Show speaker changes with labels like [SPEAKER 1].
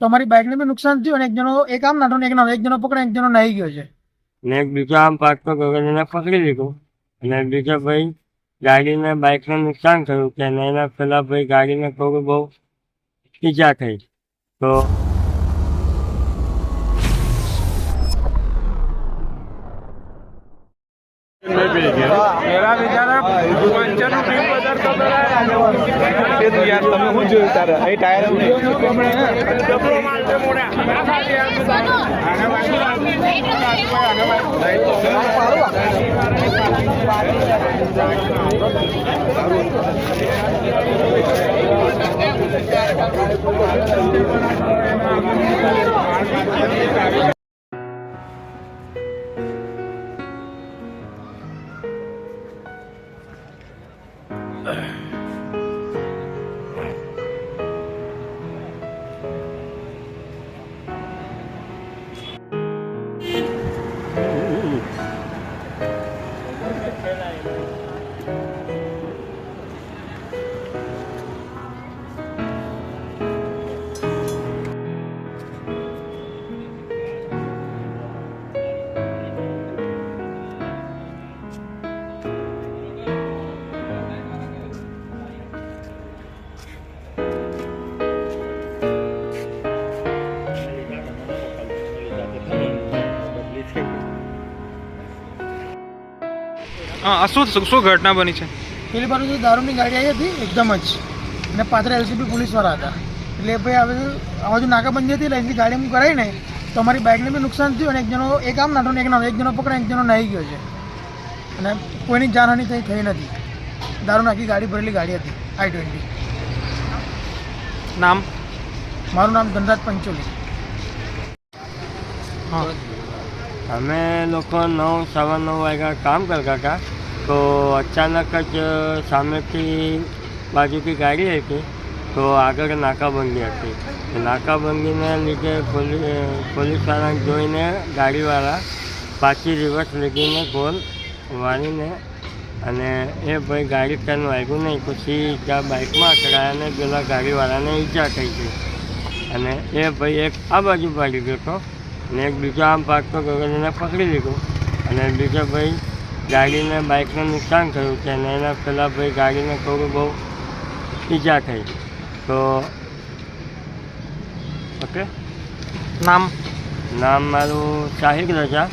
[SPEAKER 1] તો અમારી બાઇકને બી નુકસાન થયું અને એક જણો, એક આમ નાઠો ને એક નાનો, એક જણો પકડે એક જણો નાહી ગયો છે.
[SPEAKER 2] ને એક બીજો આમ પાકતો ગયો એને પકડી લીધો. અને બીજો ભાઈ ગાડીને બાઇકને નુકસાન થયું કે એના પેલા ભાઈ ગાડીને થોડું બહુ ઈજા થઈ. તો
[SPEAKER 3] યાર તમે શું જોયું તારે? એ ટાયર
[SPEAKER 4] હા શું શું ઘટના બની છે?
[SPEAKER 1] પેલી બાજુ દારૂની ગાડી આવી હતી એકદમ જ. અને પાછળ એલસીબી પોલીસવાળા હતા. એટલે ભાઈ હવે આ બાજુ નાકાબંધી હતી એટલે ગાડી હું કરાવીને તો અમારી બાઇકને બી નુકસાન થયું અને એક જણો એક આમ નાટો એક નાનો એક જણો પકડાય એક જણો નાહી ગયો છે. અને કોઈની જાનહાની થઈ થઈ નથી. દારૂ નાખી ગાડી ભરેલી ગાડી હતી આઈ ટ્વેન્ટી
[SPEAKER 4] નામ?
[SPEAKER 1] મારું નામ ધનરાજ પંચોલી.
[SPEAKER 4] હા.
[SPEAKER 2] અમે લોકો નવ, સવા નવ વાગ્યા કામ કરતા હતા તો અચાનક જ સામેથી બાજુથી ગાડી હતી તો આગળ નાકાબંધી હતી. નાકાબંધીને લીધે પોલીસ પોલીસવાળાને જોઈને ગાડીવાળા પાછી રિવર્સ લીધીને ગોલ વાળીને અને એ ભાઈ ગાડી ત્યાં વાગ્યું નહીં પછી ત્યાં બાઇકમાં અથડાયા અને પેલા ગાડીવાળાને ઈજા થઈ ગઈ. અને એ ભાઈ એક આ બાજુ પાડી ગયો હતો. અને એક બીજો આમ પાકતો ગયો એને પકડી લીધો. અને બીજો ભાઈ ગાડીને બાઇકને નુકસાન થયું છે અને એના પહેલાં ભાઈ ગાડીને થોડું બહુ ઈજા થઈ. તો ઓકે?
[SPEAKER 4] નામ?
[SPEAKER 2] નામ મારું શાહિદ રજા.